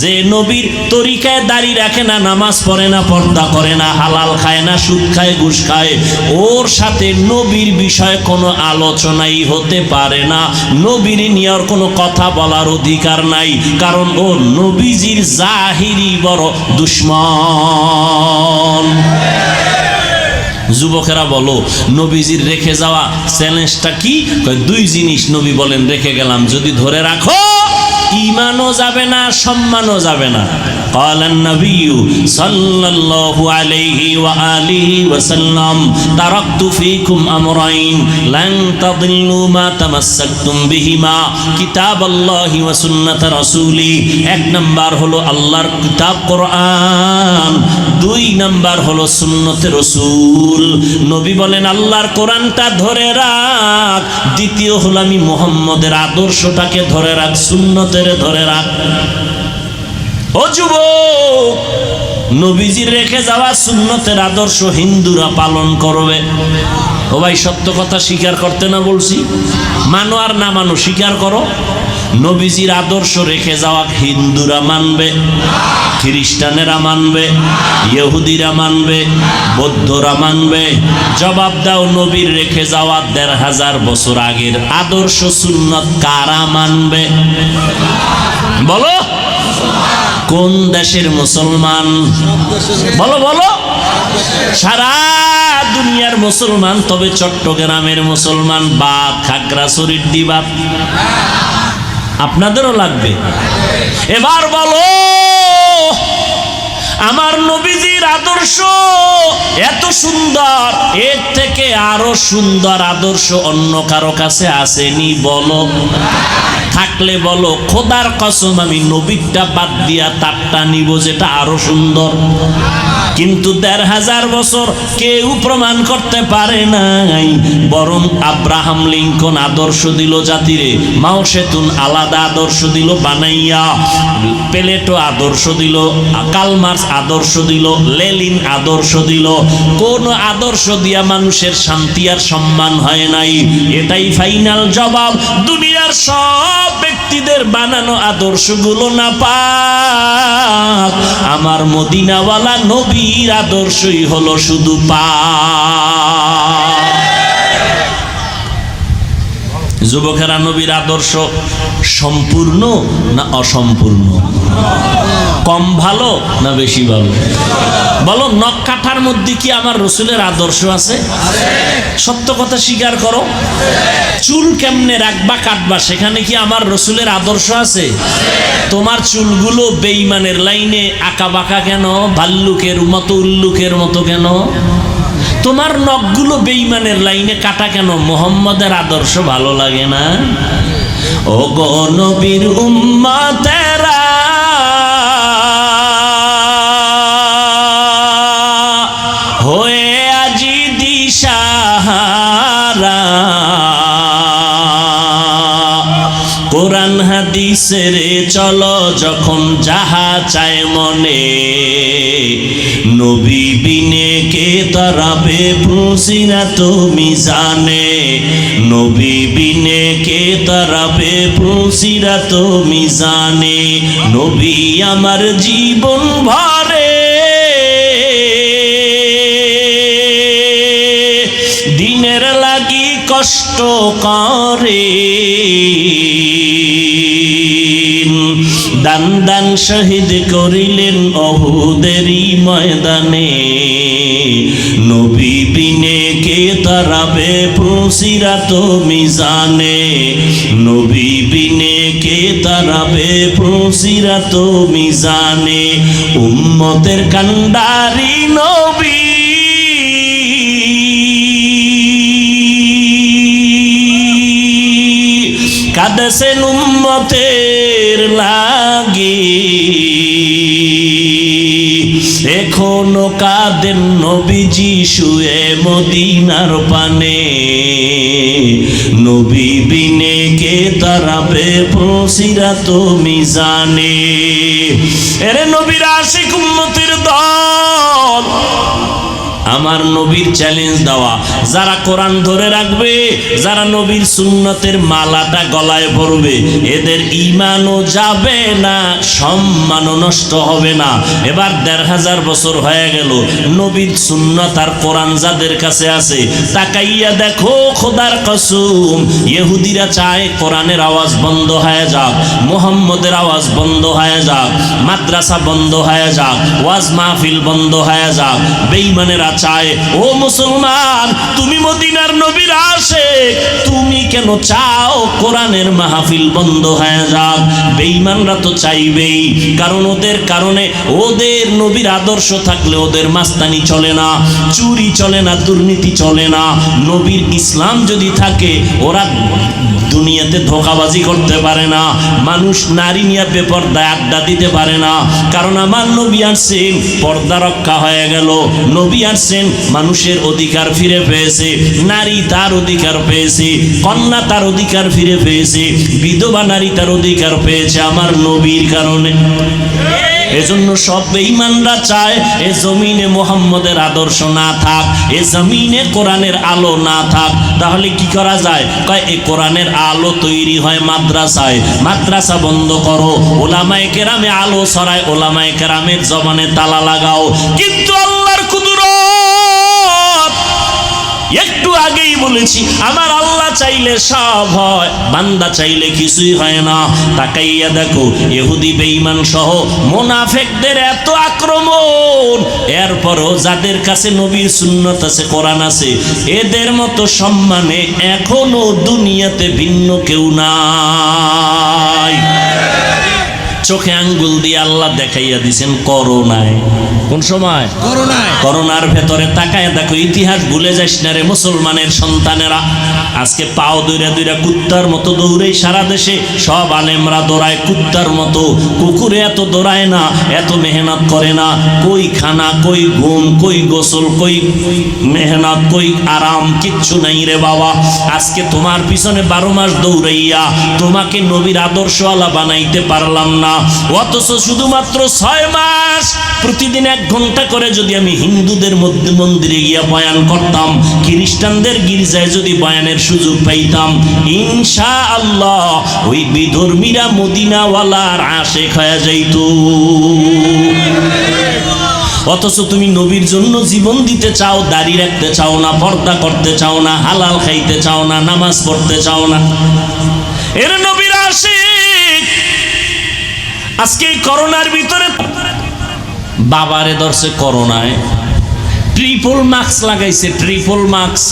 যে নবীর তরিকায় দাড়ি রাখে না, নামাজ পড়ে না, পর্দা করে না, হালাল খায় না, সুদ খায়, ঘুষ খায়, ওর সাথে নবীর বিষয়ে কোনো আলোচনাই হতে পারে না। নবীর নিয়ে ওর কোনো কথা বলার অধিকার নাই, কারণ ও নবীজির জাহিরি বড় দুশ্মন। যুবকেরা বলো, নবীজির রেখে যাওয়া চ্যালেঞ্জটা কি? দুই জিনিস নবী বলেন, রেখে গেলাম, যদি ধরে রাখো ইমানও যাবে না সম্মানও যাবে না قال النبي صلى الله عليه وآله وسلم تركت فيكم أمرين لن تضلوا ما تمسكتم بهما كتاب الله وسنة رسولي এক নাম্বার হলো আল্লাহর কিতাব কোরআন দুই নাম্বার হলো সুন্নতে রসুল নবী বলেন আল্লাহর কোরআনটা ধরে রাখ দ্বিতীয় হলো আমি মোহাম্মদের আদর্শটাকে ধরে রাখ সুন্নতের ধরে রাখ। ও যুবক, নবীজির রেখে যাওয়া সুন্নতের আদর্শ হিন্দুরা পালন করবে। ও ভাই, সত্য কথা স্বীকার করতে না বলছি? মানো আর না মানো, স্বীকার করো। নবীজির আদর্শ রেখে যাওয়া হিন্দুরা মানবে, খ্রিস্টানেরা মানবে, ইহুদিরা মানবে, বৌদ্ধরা মানবে। জবাব দাও নবীর রেখে যাওয়া দেড় হাজার বছর আগের আদর্শ সুন্নত কারা মানবে? বলো। কোন দেশের মুসলমান? বলো বলো। সারা দুনিয়ার মুসলমান, তবে চট্টগ্রামের মুসলমান, বাদ খাগড়াছড়ির দিবাদ আপনাদেরও লাগবে। এবার বলো আমার নবীজির আদর্শ এত সুন্দর। এর থেকে আরও সুন্দর আদর্শ অন্য কারও কাছে আসেনি, বলো। থাকলে বলো, খোদার কসম, আমি নবীরটা বাদ দিয়া তারটা নিব যেটা আরও সুন্দর। কিন্তু দেড় হাজার বছর কেউ প্রমাণ করতে পারে নাই, বরং আব্রাহাম লিঙ্কন আদর্শ দিল জাতিরে, মাও সেতুন আলাদা আদর্শ দিল বানাইয়া, প্লেটো আদর্শ দিল, কালমার্স আদর্শ দিল লেলিন আদর্শ দিল। কোন আদর্শ দিয়া মানুষের শান্তি আর সম্মান হয় নাই। এটাই ফাইনাল জবাব। দুনিয়ার সব ব্যক্তিদের বানানো আদর্শগুলো না পাক। আমার মদিনাওয়ালা নবীর আদর্শই হলো শুধু পাক। যুবকেরা নবীর আদর্শ সম্পূর্ণ না অসম্পূর্ণ? কম ভালো না বেশি ভালো? বলো, নখ কাঠার মধ্যে কি আমার রসুলের আদর্শ আছে? সত্য কথা স্বীকার করো। চুল কেমনে রাখবা, কাটবা, সেখানে কি আমার রসুলের আদর্শ আছে? তোমার চুলগুলো বেইমানের লাইনে আঁকা বাঁকা কেন? ভাল্লুকের মতো, উল্লুকের মতো কেন? তোমার নখগুলো বেইমানের লাইনে কাটা কেন? মোহাম্মদের আদর্শ ভালো লাগে না? ও গো নবীর উম্মা তেরা হয়ে আজি দিশাহারা। কোরআন হাদিসের চলো যখন যাহা চায় মনে। নবী বিনে কে তারাবে পুসিরা তুমি জানে। নবী বিনে কে তারাবে পুসিরা তুমি জানে। নবী আমার জীবন ভরে। দিনের লাগি কষ্ট করে। দান দান শহীদ করিলেন অহুদেরই ময়দানে। নবী বিনে কে তারাবে প্রসিরা তুমি জানে নবী বিনে কে তারাবে প্রসিরা তুমি জানে উম্মতের কান্ডারি নবী। কাদেশেন উম্মতের লাগি এখনও কাদের নবীজি শুয়ে মদিনার পানে। নবী বিনে কে তারাবে প্রসিরা তুমি জানে। এরে নবীর আশিক উন্নতির দল। আমার নবীর চ্যালেঞ্জ দেওয়া। যারা কোরআন ধরে রাখবে, যারা নবীর সুন্নতের মালাটা গলায় পড়বে এদের ইমানও যাবে না, সম্মানও নষ্ট হবে না। এবার দেড় হাজার বছর হয়ে গেল, নবীর সুন্নত আর কোরআন যাদের কাছে আছে, তাকাইয়া দেখো খোদার কসুম, ইহুদিরা চায় কোরআনের আওয়াজ বন্ধ হয়ে যাক, মোহাম্মদের আওয়াজ বন্ধ হয়ে যাক, মাদ্রাসা বন্ধ হয়ে যাক, ওয়াজ মাহফিল বন্ধ হয়ে যাক, বেঈমানেরা চায়, ও মুসলমান, তুমি মদিনার নবীর আসে তুমি কেন চাও কোরআনের মাহফিল বন্ধ হয়ে যাক? বেঈমানরা তো চাইবেই, কারণ ওদের কারণে ওদের নবীর আদর্শ থাকলে ওদের মাস্তানি চলে না, চুরি চলে না, দুর্নীতি চলে না। নবীর ইসলাম যদি থাকে, ওরা দুনিয়াতে ধোকাবাজি করতে পারে না, মানুষ নারী নিয়ে বেপর্দায় আড্ডা দিতে পারে না। কারণ আমার নবী আসছেন পর্দা রক্ষা হয়ে গেল, নবী আসছেন মানুষের অধিকার ফিরে পেয়েছে, নারী তার অধিকার পেয়েছে, কন্যা তার অধিকার ফিরে পেয়েছে, বিধবা নারী তার অধিকার পেয়েছে আমার নবীর কারণে। এজন্য সব বেঈমানরা চায়, এ জমিনে মোহাম্মদের আদর্শ না থাক, এ জমিনে কোরআনের আলো না থাক। তাহলে কি করা যায়? কয়, এ কোরআনের আলো তৈরি হয় মাদ্রাসায়। মাদ্রাসা বন্ধ করো। ওলামায়ে কেরামে আলো ছড়ায়, ওলামায়ে কেরামের জবানে তালা লাগাও। কিন্তু আগেই বলেছি, আমার আল্লাহ চাইলে সব হয়, বান্দা চাইলে কিছুই হয় না। তাকাইয়া দেখো, ইহুদি বেঈমান সহ মোনাফেকদের এত আক্রমণ। এরপরও যাদের কাছে নবীর সুন্নত আছে, কোরআন আছে, এদের মতো সম্মানে এখনও দুনিয়াতে ভিন্ন কেউ নাই। চোখে আঙ্গুল দিয়ে আল্লাহ দেখাইয়া দিছেন করোনায়। কোন সময়? করোনায়। করোনার ভেতরে তাকায় দেখো ইতিহাস ভুলে যাস না রে মুসলমানের সন্তানেরা। আজকে পাও দৈরা দৈরা কুত্তার মতো দৌড়ে সারা দেশে সব আলেমরা দৌড়ায় কুত্তার মতো। কুকুরে এত দৌড়ায় না এত মেহনত করে না। কই খানা কই ঘুম কই গোসল কই মেহনত কই আরাম কিচ্ছু নাই রে বাবা। আজকে তোমার পিছনে বারো মাস দৌড়াইয়া তোমাকে নবীর আদর্শওয়ালা বানাইতে পারলাম না। অথচ শুধুমাত্র ছয় মাস প্রতিদিন এক ঘণ্টা করে যদি আমি হিন্দুদের মধ্যে মন্দিরে গিয়া বয়ান করতাম, খ্রিস্টানদের গির্জায় যদি বয়ানের সুযোগ পাইতাম ইনশা আল্লাহ ওই বিধর্মীরা মদিনাওয়ালার যাইত। অথচ তুমি নবীর জন্য জীবন দিতে চাও, দাড়ি রাখতে চাও না, পর্দা করতে চাও না, হালাল খাইতে চাও না, নামাজ পড়তে চাও না। এর আজকে এই করোনার ভিতরে বাবারে ধরছে করোনায়। ট্রিপল মাস্ক লাগাইছে ট্রিপল মাস্ক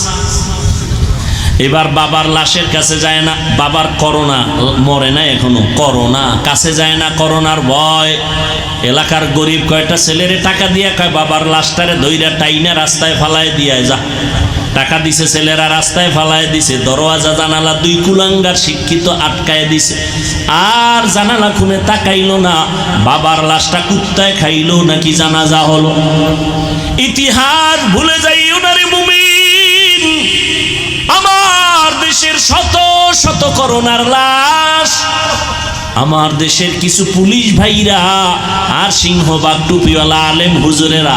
এবার বাবার লাশের কাছে যায় না, বাবার করোনা মরে না এখনও, করোনা। কাছে যায় না করোনার ভয়। এলাকার গরিব কয়টা ছেলেরে টাকা দিয়ে কয়, বাবার লাশটারে দইরা টাইনা রাস্তায় ফালায় দিয়ে যা। টাকা দিছে ছেলেরা রাস্তায় ফালায় দিছে, দরওয়াজা, জানালা দুই কুলাঙ্গার শিক্ষিত আটকায় দিছে। আর জানালা খুনে তাকাইল না, বাবার লাশটা কুত্তায় খাইল নাকি জানাজা হলো। ইতিহাস ভুলে যাইও না দেশের শত শত করোনার লাশ, আমার দেশের কিছু পুলিশ ভাইরা আর সিংহবাগ টুপিওয়ালা আলেম হুজুরেরা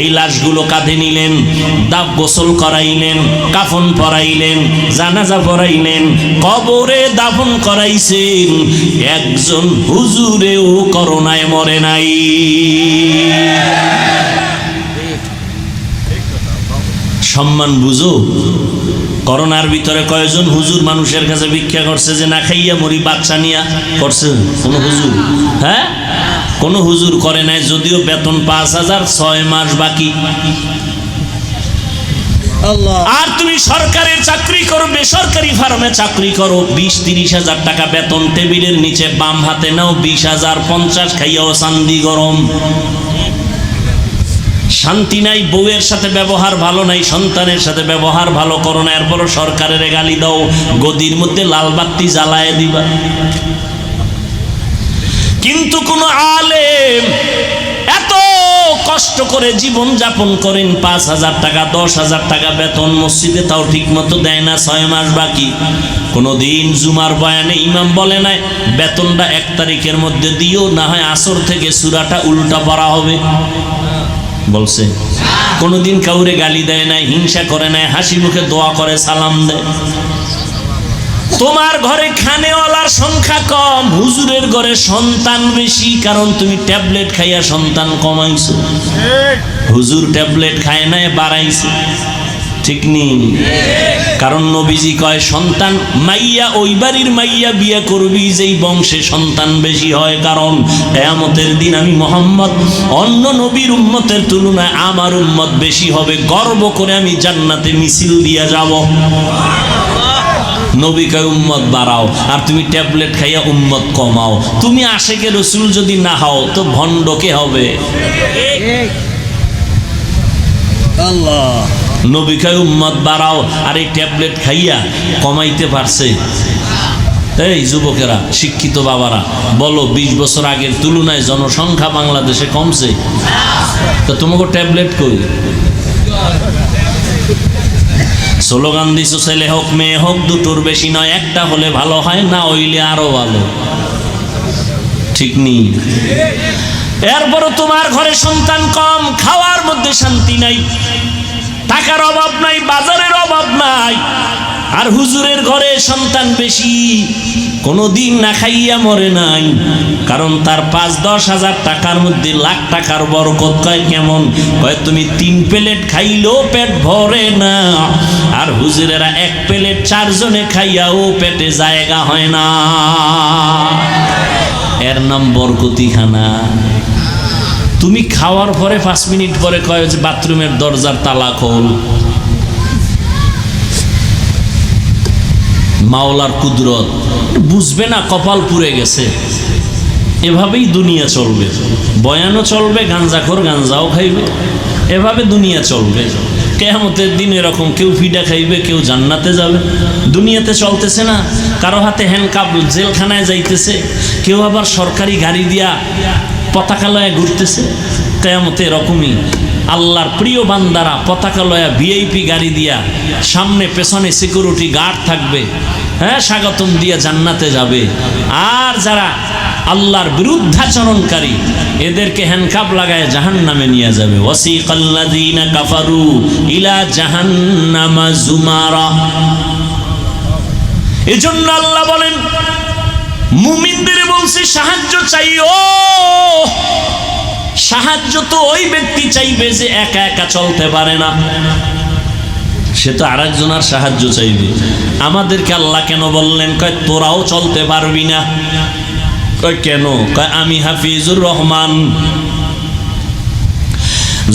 এই লাশগুলো কাঁধে নিলেন দাব গোসল করাইলেন, কাফন পরাইলেন, জানাজা পরাইলেন, কবরে দাফন করাইছেন, একজন হুজুরেও করোনায় মরে নাই। সম্মান বুঝো? করোনার ভিতরে কয়জন হুজুর মানুষের কাছে ভিক্ষা করছে যে না খাইয়া মরি বাচ্চা নিয়া করছে? কোনো হুজুর? হ্যাঁ? কোনো হুজুর করে নাই যদিও বেতন পাঁচ হাজার ছয় মাস বাকি। আর তুমি সরকারের চাকরি করো বেসরকারি ফার্মে চাকরি করো বিশ তিরিশ হাজার টাকা বেতন টেবিলের নিচে বাম হাতে নাও বিশ হাজার পঞ্চাশ খাইয়াও চান্দি গরম। শান্তি নাই, বউয়ের সাথে ব্যবহার ভালো নাই, সন্তানের সাথে ব্যবহার ভালো করো না, এরপরও সরকারের গালি দাও, গদির মধ্যে লাল বাতি জ্বালায় দিবা। কিন্তু কোন আলেম এত কষ্ট করে জীবন যাপন করেন, পাঁচ হাজার টাকা, দশ হাজার টাকা বেতন মসজিদে তাও ঠিক মতো দেয় না, ছয় মাস বাকি। কোনো দিন জুমার বয়ানে ইমাম বলে নাই, বেতনটা এক তারিখের মধ্যে দিও, না হয় আসর থেকে সুরাটা উল্টা পড়া হবে। বলছে, কোনোদিন কাউরে গালি দেয় নাই, হিংসা করে নাই, হাসি মুখে দোয়া করে সালাম দেয়। তোমার ঘরে খানেওয়ালার সংখ্যা কম, হুজুরের ঘরে সন্তান বেশি, কারণ তুমি ট্যাবলেট খাইয়া সন্তান কমাইছো। হুজুর ট্যাবলেট খায় নাই, বাড়াইছে। ঠিক নেই। কারণ নবীজি কয়, সন্তান মাইয়া, ওই বাড়ির মাইয়া বিয়ে করবি যেই বংশে সন্তান বেশি হয়। কারণ কেয়ামতের দিন আমি মোহাম্মদ, অন্য নবীর উম্মতের তুলনায় আমার উম্মত বেশি হবে। গর্ব করে আমি জান্নাতে মিছিল দিয়া যাব। নবী কয়, উম্মত বাড়াও। আর তুমি ট্যাবলেট খাইয়া উম্মত কমাও। তুমি আশেকে রসুল যদি না হও, তো ভণ্ডকে হবে? আল্লাহ। নবী কয় উম্মত বাড়াও, আর এই ট্যাবলেট খাইয়া কমাইতে পারছে। এই যুবকেরা, শিক্ষিত বাবারা, বলো, বিশ বছর আগের তুলনায় জনসংখ্যা বাংলাদেশে কমছে। তো তোমাকে ট্যাবলেট কই? স্লোগান দিছো, ছেলে হোক, মেয়ে হোক, দুটোর বেশি নয়, একটা হলে ভালো হয়, না হইলে আরও ভালো। ঠিক নেই। এরপরও তোমার ঘরে সন্তান কম, খাওয়ার মধ্যে শান্তি নাই। টাকার অভাব নাই, বাজারের অভাব নাই। আর হুজুরের ঘরে সন্তান বেশি কোনো দিন না খাইয়া মরে নাই। কারণ তার পাঁচ, দশ হাজার টাকার মধ্যে লাখ টাকার বরকত কয় কেমন? কয়, তুমি তিন প্লেট খাইলেও পেট ভরে না। আর হুজুরেরা এক প্লেট চারজনে খাইয়াও পেটে জায়গা হয় না। এর নাম বরকতিখানা। তুমি খাওয়ার পরে পাঁচ মিনিট পরে কয় যে বাথরুমের দরজার তালা খোল। মাওলার কুদরত। বুঝবে না কপাল পুড়ে গেছে। এভাবেই দুনিয়া চলবে। বয়ানও চলবে, গাঞ্জাখোর গাঞ্জাও খাইবে। এভাবে দুনিয়া চলবে। কেয়ামতের দিন এরকম কেউ ফিডা খাইবে, কেউ জান্নাতে যাবে। দুনিয়াতে চলতেছে না। কারও হাতে হ্যান্ডকাপ জেলখানায় যাইতেছে। কেউ আবার সরকারি গাড়ি দিয়া পতাকা লয়ে ঘুরতেছে। কেয়ামতে এরকমই আল্লাহর প্রিয় বান্দারা পতাকা লয়া ভিআইপি গাড়ি দিয়া সামনে, পেছনে সিকিউরিটি গার্ড থাকবে। হ্যাঁ স্বাগতম দিয়ে জান্নাতে যাবে। আর যারা আল্লাহর বিরুদ্ধাচরণকারী, এদেরকে হ্যান্ডকাপ লাগায় জাহান নামে নিয়ে যাবে। ওয়াসিকাল্লাযীনা কাফারু ইলা জাহান্নামা জুমারা। এজন্য আল্লাহ বলেন মুমিনদের বলছে, সাহায্য চাইও সাহায্য তো ওই ব্যক্তি চাইবে যে একা একা চলতে পারে না। সে তো আরেকজনের সাহায্য চাইবে। আমাদেরকে আল্লাহ কেন বললেন, কয়, তোরাও চলতে পারবি না কয়, কেন? কয়, আমি হাফিজুর রহমান।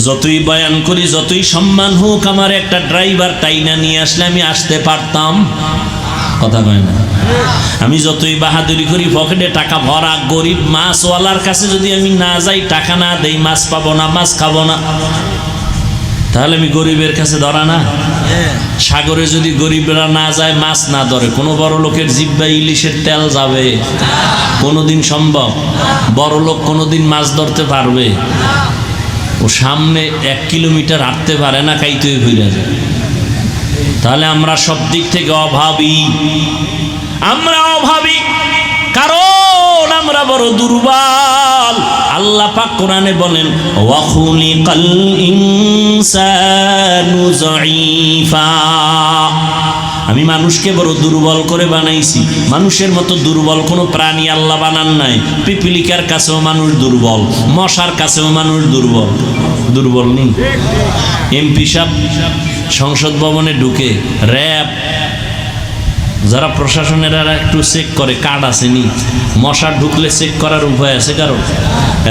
যতই বয়ান করি, যতই সম্মান হোক, আমার একটা ড্রাইভার টাইনা নিয়ে আসলে আমি আসতে পারতাম। কথা কয় না। আমি যতই বাহাদুরি করি, পকেটে টাকা ভরা গরিব মাছওয়ালার কাছে যদি আমি না যাই, টাকা না দেই, মাছ পাবো না, মাছ খাব না। তাহলে আমি গরিবের কাছে ধরা না। সাগরে যদি গরিবরা না যায়, মাছ না ধরে। কোনো বড় লোকের জিব্বা ইলিশের তেল যাবে। কোনোদিন সম্ভব। বড় লোক কোনোদিন মাছ ধরতে পারবে। ও সামনে এক কিলোমিটার হাঁটতে পারে না কাইতে ঘুরে যায়। তাহলে আমরা সব দিক থেকে অভাবী। আমরা অভাবী। কারণ আমরা বড় দুর্বল। আল্লাহ পাক কোরআনে বলেন ওয়াখুলিকাল ইনসানু যায়ীফা আমি মানুষকে বড় দুর্বল করে বানাইছি। মানুষের মতো দুর্বল কোনো প্রাণী আল্লাহ বানান নাই। পিপিলিকার কাছেও মানুষ দুর্বল, মশার কাছেও মানুষ দুর্বল। দুর্বল নেই। এমপি সাহেব সংসদ ভবনে ঢুকে র্যাব, যারা প্রশাসনের একটু চেক করে, কার্ড আসেনি মশা ঢুকলে চেক করার উপায় আছে কারও?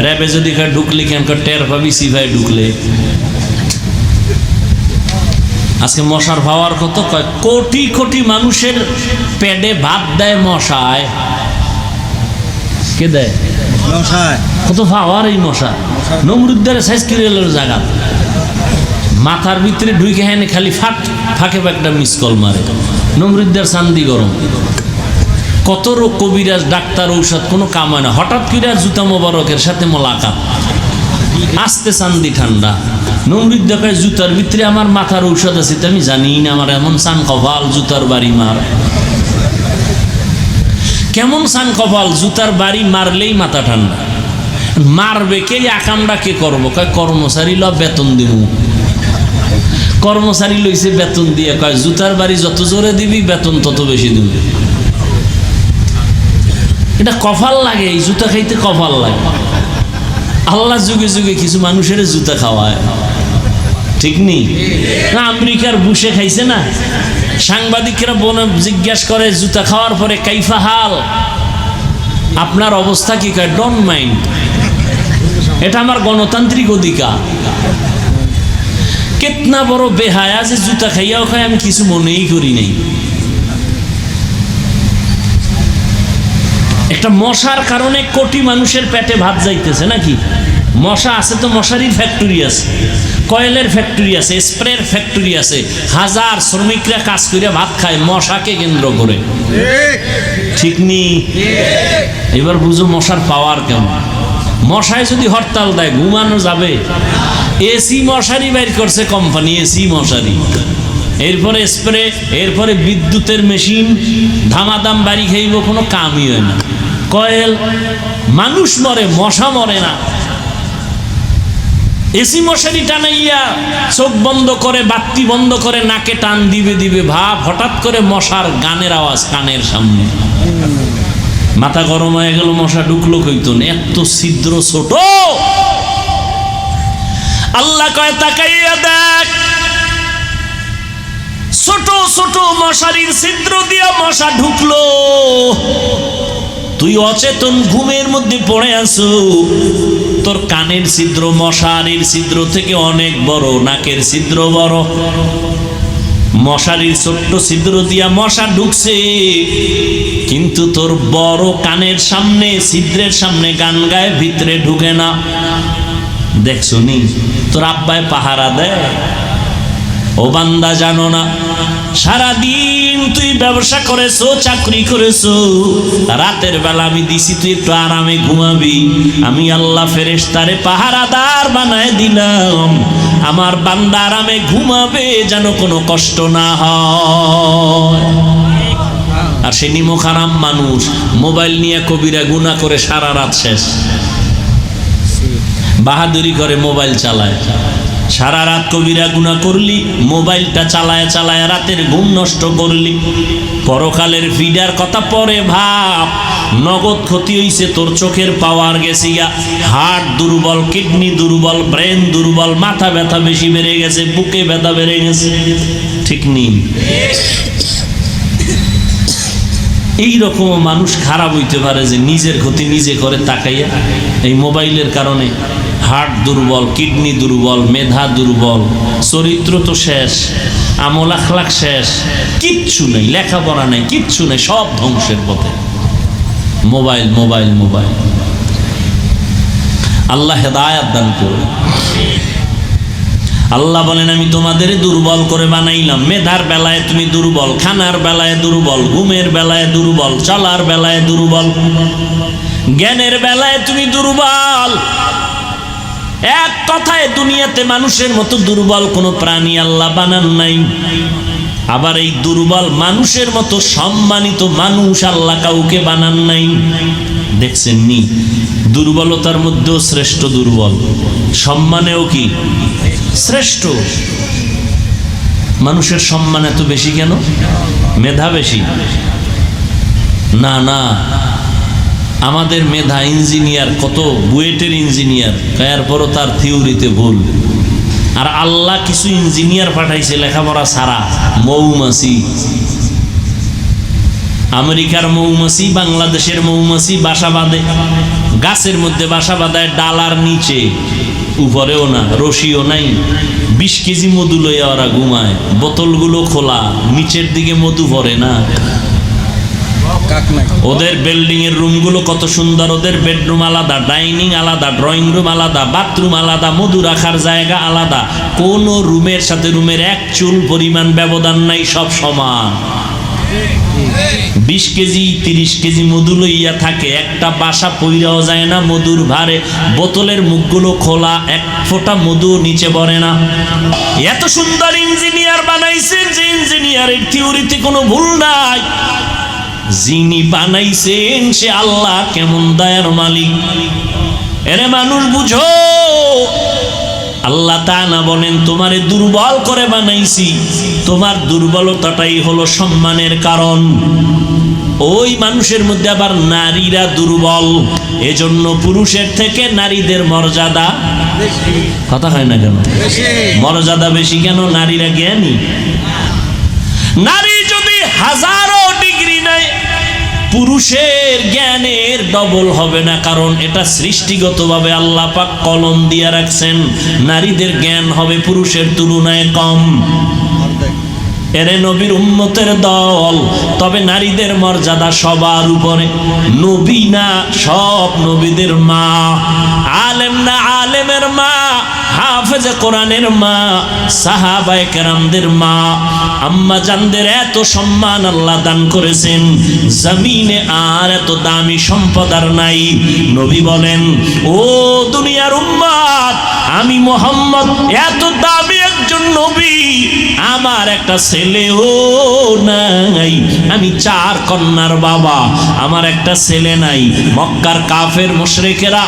র্যাবে যদি ঢুকলে কেন? টের পাবি সিভাই ঢুকলে। আজকে মশার ভাওয়ার কত কয়? কোটি কোটি মানুষের পেডে ভাত দেয় মশায়। কে দেয়? কত পাওয়ার এই মশা? নমরুদ্দারে সাইজ কিরেলের জায়গা মাথার ভিতরে ঢুকে হেনে খালি ফাট ফাঁকে একটা মিস কল মারে। নমরুদ্দার চান্দি গরম। কত রোগ কবিরাজ ডাক্তার ঔষধ কোনো কাম হয় না। হঠাৎ করে জুতা মোবারকের সাথে মোলাকাত? আস্তে চান্দি ঠান্ডা। নমরুদ্দা কয় জুতার ভিতরে আমার মাথার ঔষধ আছে, তো আমি জানি না আমার, এমন চান কপাল জুতার বাড়ি মার। কেমন সান কপাল জুতার বাড়ি মারলেই মাথা ঠান্ডা। মারবে কে আকামটা কে করব? কয়, কর্মচারী ল বেতন দিব কর্মচারী লইছে বেতন দিয়ে, কয়, জুতার বাড়ি যত জোরে দিবি, বেতন তত বেশি দিবি। এটা কপাল লাগে, এই জুতা খাইতে কপাল লাগে। আল্লাহ যুগে যুগে কিছু মানুষের জুতা খাওয়ায়। ঠিক নেই না, আমেরিকার বুসে খাইছে না। সাংবাদিকরা বনে জিজ্ঞাসা করে, জুতা খাওয়ার পরে কাইফা হাল? আপনার অবস্থা কি কয়? ডোন্ট মাইন্ড এটা আমার গণতান্ত্রিক অধিকার। কেতনা বড় বেহায়া যে জুতা খাইয়াও খাই আমি কিছু মনেই করি নাই। একটা মশার কারণে কোটি মানুষের পেটে ভাত যাইতেছে নাকি? মশা আছে তো মশারির ফ্যাক্টরি আছে, কয়েলের ফ্যাক্টরি আছে, স্প্রের ফ্যাক্টরি আছে, হাজার শ্রমিকরা কাজ করে ভাত খায়, মশাকে কেন্দ্র করে। ঠিক নি? এবার বুঝো মশার পাওয়ার কেমন। মশায় যদি হরতাল দেয়, ঘুমানো যাবে। এসি মশারি বের করছে কোম্পানি এসি মশারি। এরপরে স্প্রে এরপরে বিদ্যুতের মেশিন ধামাদাম বাড়ি খাইব, কোনো কামই হয় না। কয়েল, মানুষ মরে, মশা মরে না। এসি মশারি টানাইয়া চোখ বন্ধ করে, বাতি বন্ধ করে, নাকে টান দিবে দিবে ভাব, হঠাৎ করে মশার গানের আওয়াজ কানের সামনে। মাথা গরম হয়ে গেল, মশা ঢুকলো কইতন, এত ছিদ্র ছোট। আল্লাহ কয়, তাকাইয়া দেখ। ছোট ছোট মশারির ছিদ্র দিয়া মশা ঢুকলো। তুই অচেতন ঘুমের মধ্যে পড়ে আছো। তোর কানের ছিদ্র, মশারির ছিদ্র থেকে অনেক বড়, নাকের ছিদ্র বড়। মশারির ছোট্ট ছিদ্র দিয়া মশা ঢুকছে, কিন্তু তোর বড় কানের সামনে, ছিদ্রের সামনে গান গায়ে ভিতরে ঢুকে না। দেখছ নি? তোর আব্বায় পাহারা দেয়। ও বান্দা জানো না, সারাদিন তুই ব্যবসা করেছ, চাকরি করেছ, রাতের বেলা আমি দিছি, তুই একটু আরামে ঘুমাবি। আমি আল্লাহ ফেরেশতারে পাহারাদার বানায় দিলাম। আমার বান্দা আরামে ঘুমাবে যেন কোনো কষ্ট না হয়। আর সে নিমখারাম মানুষ, মোবাইল নিয়ে কবিরা গুণা করে সারা রাত শেষ। বাহাদুরি করে মোবাইল চালায়। সারা রাত কবিরা গুণা করলি, মোবাইলটা চালায় চালায় রাতের ঘুম নষ্ট করলি। পরকালের ফিডার কথা পরে ভাব, নগদ ক্ষতি হইছে তোর চোখের পাওয়ার গেছে গা। হার্ট দুর্বল, কিডনি দুর্বল, ব্রেন দুর্বল, মাথা ব্যথা বেশি বেড়ে গেছে, বুকে ব্যথা বেড়ে গেছে। ঠিক নেই এই রকম মানুষ খারাপ হইতে পারে যে নিজের ক্ষতি নিজে করে তাকাইয়া এই মোবাইলের কারণে হার্ট দুর্বল, কিডনি দুর্বল, মেধা দুর্বল, চরিত্র তো শেষ, আমল আখলাখ শেষ, কিচ্ছু নেই, লেখাপড়া নেই, কিচ্ছু নেই, সব ধ্বংসের পথে। Mobile mobile mobile. আল্লাহ হেদায়াত দান করুন। আল্লাহ বলেন, আমি তোমাদের দুর্বল করে বানাইলাম। মেধার বেলায় তুমি দুর্বল, খানার বেলায় দুর্বল, ঘুমের বেলায় দুর্বল, চলার বেলায় দুর্বল, জ্ঞানের বেলায় তুমি দুর্বল এক কথায় দুনিয়াতে মানুষের মতো দুর্বল কোনো প্রাণী আল্লাহ বানান নাই। আবার এই দুর্বল মানুষের মতো সম্মানিত মানুষ আল্লাহ কাউকে বানান নাই। দেখছেন নি? দুর্বলতার মধ্যেও শ্রেষ্ঠ দুর্বল। সম্মানেও কি? শ্রেষ্ঠ। মানুষের সম্মান এত বেশি কেন? মেধা বেশি। না না। আমাদের মেধা ইঞ্জিনিয়ার, কত বুয়েটের ইঞ্জিনিয়ার এরপরও তার থিওরিতে ভুল। আর আল্লাহ কিছু ইঞ্জিনিয়ার পাঠাইছে লেখাপড়া সারা, মৌমাছি। আমেরিকার মৌমাছি, বাংলাদেশের মৌমাছি, বাসা বাঁধে। গাছের মধ্যে বাসা বাঁধায়, ডালার নিচে। উপরেও না, রশিও নাই। বিশ কেজি মধু লইয়া ওরা ঘুমায়, বোতলগুলো খোলা, নিচের দিকে মধু ভরে না। ওদের বিল্ডিং এর রুমগুলো কত সুন্দর, ওদের বেডরুম আলাদা ডাইনিং আলাদা ড্রয়িং রুম আলাদা বাথরুম আলাদা, মধু রাখার জায়গা আলাদা। কোন রুমের সাথে রুমের এক চুল পরিমাণ ব্যবধান নাই, সব সমান। বিশ কেজি, তিরিশ কেজি মধু লইয়া থাকে, একটা বাসা পইরাও যায় না, মধুর ভারে। বোতলের মুখগুলো খোলা, এক ফোঁটা মধু নিচে পড়ে না। এত সুন্দর ইঞ্জিনিয়ার বানাইছে যে ইঞ্জিনিয়ারের থিওরিতে কোনো ভুল নাই। যিনি বানাইছেন সে আল্লাহ কেমন দয়ার মালিক। এরে মানুষ বুঝো? আল্লাহ তাআলা বলেন তোমারে দুর্বল করে বানাইছি। তোমার দুর্বলতাটাই হলো সম্মানের কারণ। ওই মানুষের মধ্যে আবার নারীরা দুর্বল। এজন্য পুরুষের থেকে নারীদের মর্যাদা কথা হয় না কেন? মর্যাদা বেশি কেন? নারীরা জ্ঞানী। নারী পুরুষের জ্ঞানের ডবল হবে না, কারণ এটা সৃষ্টিগতভাবে আল্লাহ পাক কলম দিয়ে রাখছেন। নারীদের জ্ঞান হবে পুরুষের তুলনায় কম। এরে নবীর উম্মতের দল, তবে নারীদের মর্যাদা সবার উপরে। নবী না, সব নবীদের মা। আলেম না, আলেমের মা। হাফেজে কোরআনের মা, সাহাবায়ে কেরামদের মা, আম্মা জানদের এত সম্মান আল্লাহ দান করেছেন, জমিনে আর এত দামি সম্পদ আর নাই। নবী বলেন, ও দুনিয়ার উম্মাদ, আমি মোহাম্মদ, এত দামি একজন নবী, আমার একটা ছেলেও নাই। আমি চার কন্যার বাবা, আমার একটা ছেলে নাই। মক্কার কাফের মুশরিকেরা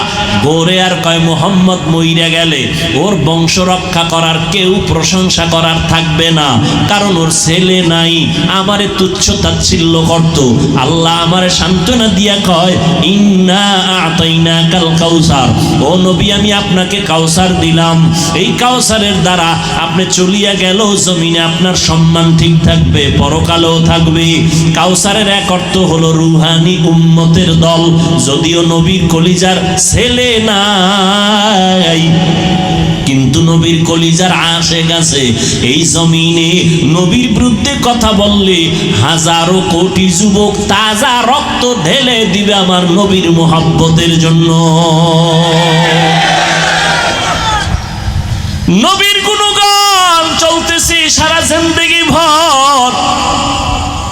গোরে আর কয়, মোহাম্মদ মইরা গেলে ওর বংশ রক্ষা করার কেউ প্রশংসা করার থাকবে না। কারণ ওর ছেলে নাই, আমারে তুচ্ছ তাচ্ছিল্য করত। আল্লাহ আমারে সান্ত্বনা দিয়া কয়, ইন্না আতাইনা কাল কাউসার। ও নবী, আমি আপনাকে কাউসার দিলাম। এই কাউসারের দ্বারা আপনি চলিয়া গেল জমিনে আপনার সম্মান ঠিক থাকবে, পরকালেও থাকবে। কাউসারের এক অর্থ হলো রুহানি উম্মতের দল। যদিও নবীর কলিজার ছেলে নাই কিন্তু নবীর কলিজার আসে গেছে এই জমিনে নবীর বিরুদ্ধে কথা বললে হাজারো কোটি যুবক তাজা রক্ত ঢেলে দিবে আমার নবীর মোহাব্বতের জন্য। নবীর গুণগান চলতেছে সারা জিন্দেগি ভর।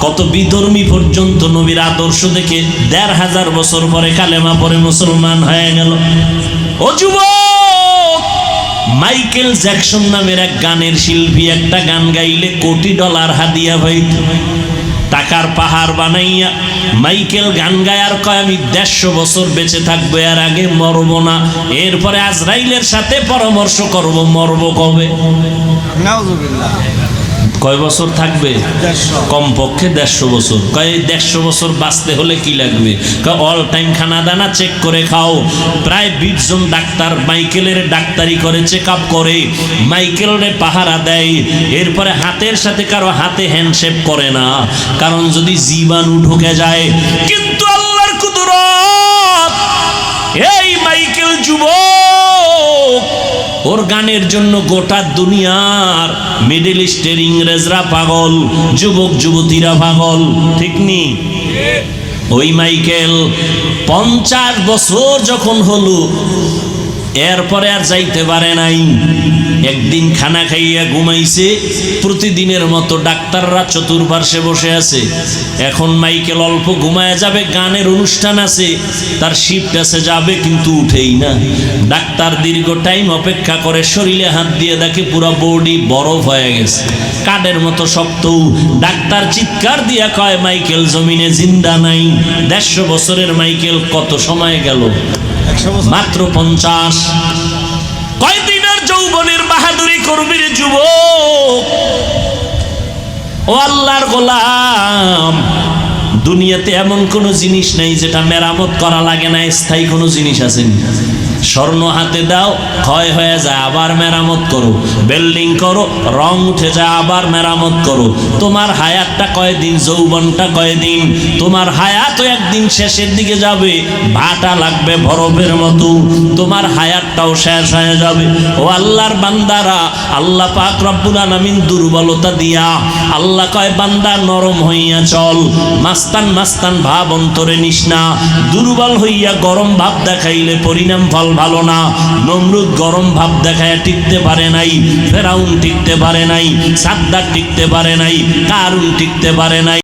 কত বিধর্মী পর্যন্ত নবীর আদর্শ দেখে দেড় হাজার বছর পরে কালেমা পরে মুসলমান হয়ে গেল। ও যুবক! মাইকেল জ্যাকসন নামের এক গানের শিল্পী একটা গান গাইলে কোটি ডলার হাদিয়া হইত টাকার পাহাড় বানাইয়া মাইকেল গান গায়ার কয়, আমি দেড়শো বছর বেঁচে থাকব, এর আগে মরবো না। এরপরে আজরাইলের সাথে পরামর্শ করব, মরবো কবে? কয় বছর থাকবে? কমপক্ষে দেড়শো বছর। কয় দেড়শো বছর বাঁচতে হলে কি লাগবে? অল টাইম খানা দানা চেক করে খাও। প্রায় বিশ জন ডাক্তার মাইকেলের ডাক্তারি করে চেক আপ করে মাইকেলের পাহারা দেয়। এরপরে হাতের সাথে কারও হাতে হ্যান্ডশেপ করে না। কারণ যদি জীবাণু ঢুকে যায় কিন্তু আল্লাহর কুদরত এই মাইকেল যুবক ওর গানের জন্য গোটা দুনিয়ার মিডিল ইস্টের ইংরেজরা পাগল, যুবক, যুবতীরা পাগল, ঠিক নি? ওই মাইকেল, পঞ্চাশ বছর যখন হলো এরপরে আর যাইতে পারে নাই। একদিন খানা খাইয়া ঘুমাইছে, প্রতিদিনের মতো ডাক্তাররা চতুর্পার্শ্বে বসে আছে। এখন মাইকেল অল্প ঘুমায় যাবে, গানের অনুষ্ঠান আছে, তার শিফট আছে, যাবে কিন্তু উঠেই না। ডাক্তার দীর্ঘ টাইম অপেক্ষা করে শরীরে হাত দিয়ে দেখে পুরো বডি বরফ হয়ে গেছে। কাঠের মতো শক্ত। ডাক্তার চিৎকার দিয়া কয়, মাইকেল জমিনে জিন্দা নাই। দেড়শো বছরের মাইকেল কত সময় গেল? মাত্র পঞ্চাশ। কয়দিনের যৌবনের বাহাদুরি কর্মীর যুব ও আল্লাহর গোলাম, দুনিয়াতে এমন কোনো জিনিস নেই যেটা মেরামত করা লাগে না, স্থায়ী কোনো জিনিস আছে স্বর্ণ হাতে দাও, ক্ষয় হয়ে যায়, আবার মেরামত করো। বিল্ডিং করো, রং উঠে যায়, আবার মেরামত করো। তোমার হায়াতটা কয়দিন, যৌবনটা কয়দিন? তোমার হায়াতও একদিন শেষের দিকে যাবে, ভাটা লাগবে বরফের মতো। তোমার হায়াতটাও শেষ হয়ে যাবে। ও আল্লাহর বান্দারা, আল্লাহ পাক রব্বুল আলামিন দুর্বলতা দিয়া আল্লাহ কয়, বান্দা, নরম হইয়া চল। মাস্তান মাস্তান ভাব অন্তরে নিস না। দুর্বল হইয়া গরম ভাব দেখাইলে পরিণাম ফল ভালো না, নমরুদ গরম ভাব দেখায় টিকতে পারে নাই, ফেরাউন টিকতে পারে নাই সাদ্দার টিকতে পারে নাই, কারুন টিকতে পারে নাই।